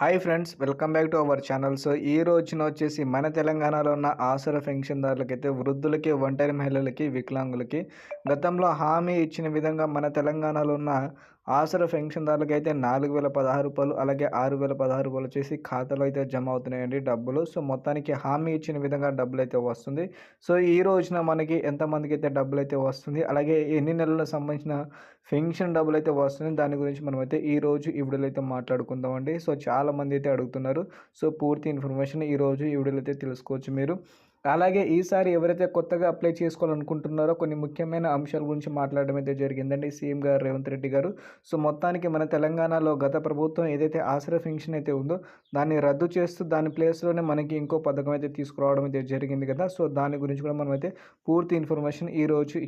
Hi friends welcome back to our channel. So ఈ రోజున వచ్చేసి మన తెలంగాణలో ఉన్న ఆసర పెన్షన్దారులకైతే వృద్ధులకి ఒంటరి మహిళలకి వికలాంగులకి గతంలో హామీ ఇచ్చిన విధంగా మన తెలంగాణలో ఉన్న ఆసరా పెన్షన్దారులకు అయితే నాలుగు వేల పదహారు రూపాయలు అలాగే ఆరు వేల పదహారు రూపాయలు వచ్చేసి ఖాతాలో అయితే జమ అవుతున్నాయండి డబ్బులు. సో మొత్తానికి హామీ ఇచ్చిన విధంగా డబ్బులు అయితే వస్తుంది. సో ఈ రోజున మనకి ఎంతమందికి అయితే డబ్బులు అయితే వస్తుంది అలాగే ఎన్ని నెలలకు సంబంధించిన పెన్షన్ డబ్బులు అయితే వస్తుంది దాని గురించి మనం అయితే ఈ రోజు ఈ వీడియోలో అయితే మాట్లాడుకుందామండి. సో చాలామంది అయితే అడుగుతున్నారు. సో పూర్తి ఇన్ఫర్మేషన్ ఈ రోజు ఈ వీడియోలో అయితే తెలుసుకోవచ్చు మీరు. అలాగే ఈసారి ఎవరైతే కొత్తగా అప్లై చేసుకోవాలనుకుంటున్నారో కొన్ని ముఖ్యమైన అంశాల గురించి మాట్లాడడం అయితే జరిగిందండి సీఎం గారు రేవంత్ రెడ్డి గారు. సో మొత్తానికి మన తెలంగాణలో గత ప్రభుత్వం ఏదైతే ఆశ్రయ ఫెన్షన్ అయితే ఉందో దాన్ని రద్దు చేస్తూ దాని ప్లేస్లోనే మనకి ఇంకో పథకం అయితే తీసుకురావడం అయితే జరిగింది కదా. సో దాని గురించి కూడా మనం అయితే పూర్తి ఇన్ఫర్మేషన్ ఈరోజు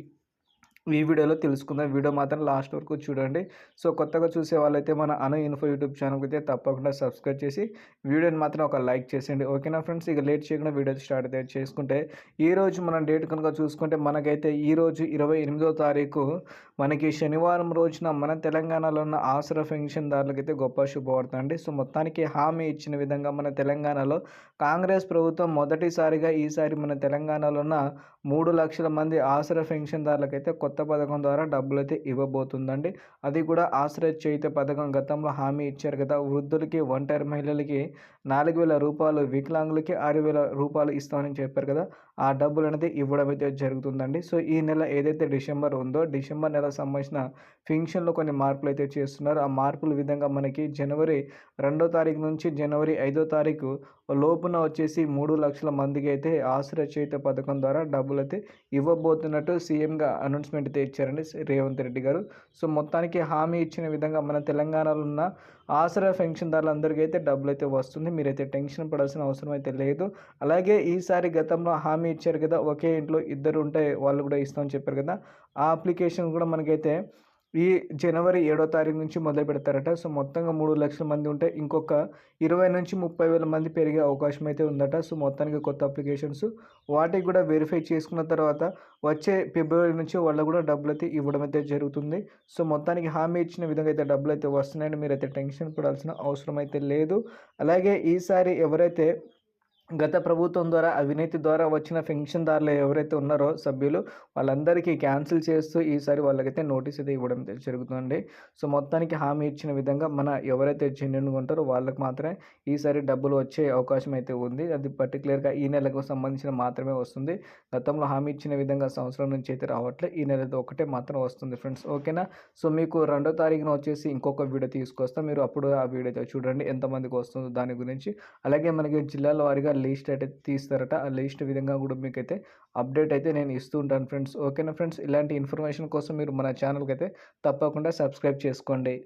ఈ వీడియోలో తెలుసుకుందాం. వీడియో మాత్రం లాస్ట్ వరకు చూడండి. సో కొత్తగా చూసే వాళ్ళైతే మన అను ఇన్ఫో యూట్యూబ్ ఛానల్కి అయితే తప్పకుండా సబ్స్క్రైబ్ చేసి వీడియోని మాత్రం ఒక లైక్ చేసేయండి. ఓకేనా ఫ్రెండ్స్? ఇక లేట్ చేయకుండా వీడియో స్టార్ట్ అయితే చేసుకుంటే ఈ రోజు మనం డేట్ కనుక చూసుకుంటే మనకైతే ఈ రోజు ఇరవై ఎనిమిదో తారీఖు మనకి శనివారం రోజున మన తెలంగాణలో ఉన్న ఆసర పెన్షన్దారులకైతే గొప్ప శుభవార్త అండి. సో మొత్తానికి హామీ ఇచ్చిన విధంగా మన తెలంగాణలో కాంగ్రెస్ ప్రభుత్వం మొదటిసారిగా ఈసారి మన తెలంగాణలో ఉన్న మూడు లక్షల మంది ఆసర పెన్షన్దారులకైతే కొత్త కొత్త పథకం ద్వారా డబ్బులు అయితే ఇవ్వబోతుందండి. అది కూడా ఆశ్రయ చేయుత పథకం గతంలో హామీ ఇచ్చారు కదా. వృద్ధులకి ఒంటరి మహిళలకి నాలుగు వేల రూపాయలు వికలాంగులకి ఆరు వేల రూపాయలు ఇస్తామని చెప్పారు కదా. ఆ డబ్బులు అనేది ఇవ్వడం అయితే జరుగుతుందండి. సో ఈ నెల ఏదైతే డిసెంబర్ ఉందో డిసెంబర్ నెల సంబంధించిన ఫింక్షన్లో కొన్ని మార్పులు అయితే చేస్తున్నారు. ఆ మార్పుల విధంగా మనకి జనవరి రెండో తారీఖు నుంచి జనవరి ఐదో తారీఖు లోపున వచ్చేసి మూడు లక్షల మందికి అయితే ఆశ్రయ చేత పథకం ద్వారా డబ్బులు అయితే ఇవ్వబోతున్నట్టు సీఎంగా అనౌన్స్మెంట్ అయితే ఇచ్చారండి రేవంత్ రెడ్డి గారు. సో మొత్తానికి హామీ ఇచ్చిన విధంగా మన తెలంగాణలో ఉన్న ఆశ్రయ పెన్షన్దారులందరికీ అయితే డబ్బులు అయితే వస్తుంది. మీరైతే టెన్షన్ పడాల్సిన అవసరం అయితే లేదు. అలాగే ఈసారి గతంలో హామీ ఇచ్చారు కదా ఒకే ఇంట్లో ఇద్దరు ఉంటే వాళ్ళు కూడా ఇస్తామని చెప్పారు కదా ఆ అప్లికేషన్ కూడా మనకైతే ఈ జనవరి ఏడో తారీఖు నుంచి మొదలు పెడతారట. సో మొత్తంగా మూడు లక్షల మంది ఉంటే ఇంకొక ఇరవై నుంచి ముప్పై వేల మంది పెరిగే అవకాశం అయితే ఉందట. సో మొత్తానికి కొత్త అప్లికేషన్స్ వాటికి కూడా వెరిఫై చేసుకున్న తర్వాత వచ్చే ఫిబ్రవరి నుంచి వాళ్ళకు కూడా డబ్బులు అయితే ఇవ్వడం అయితే జరుగుతుంది. సో మొత్తానికి హామీ ఇచ్చిన విధంగా అయితే డబ్బులు అయితే వస్తున్నాయని మీరైతే టెన్షన్ పడాల్సిన అవసరం అయితే లేదు. అలాగే ఈసారి ఎవరైతే గత ప్రభుత్వం ద్వారా అవినీతి ద్వారా వచ్చిన పెన్షన్దారులు ఎవరైతే ఉన్నారో సభ్యులు వాళ్ళందరికీ క్యాన్సిల్ చేస్తూ ఈసారి వాళ్ళకైతే నోటీస్ అయితే ఇవ్వడం జరుగుతుంది సో మొత్తానికి హామీ ఇచ్చిన విధంగా మన ఎవరైతే జెన్యున్గా ఉంటారో వాళ్ళకి మాత్రమే ఈసారి డబ్బులు వచ్చే అవకాశం అయితే ఉంది. అది పర్టికులర్గా ఈ నెలకు సంబంధించిన మాత్రమే వస్తుంది. గతంలో హామీ ఇచ్చిన విధంగా సంవత్సరం నుంచి అయితే రావట్లేదు ఈ నెలతో ఒకటే మాత్రం వస్తుంది ఫ్రెండ్స్. ఓకేనా? సో మీకు రెండో తారీఖున వచ్చేసి ఇంకొక వీడియో తీసుకొస్తాం. మీరు అప్పుడు ఆ వీడియో చూడండి ఎంతమందికి వస్తుందో దాని గురించి. అలాగే మనకి జిల్లాల వారిగా లిస్ట్ అయితే తీస్తారట. ఆ లిస్ట్ విధంగా కూడా మీకు అయితే అప్డేట్ అయితే నేను ఇస్తూ ఉంటాను ఫ్రెండ్స్. ఓకేనా ఫ్రెండ్స్? ఇలాంటి ఇన్ఫర్మేషన్ కోసం మీరు మన ఛానల్కి అయితే తప్పకుండా సబ్స్క్రైబ్ చేసుకోండి.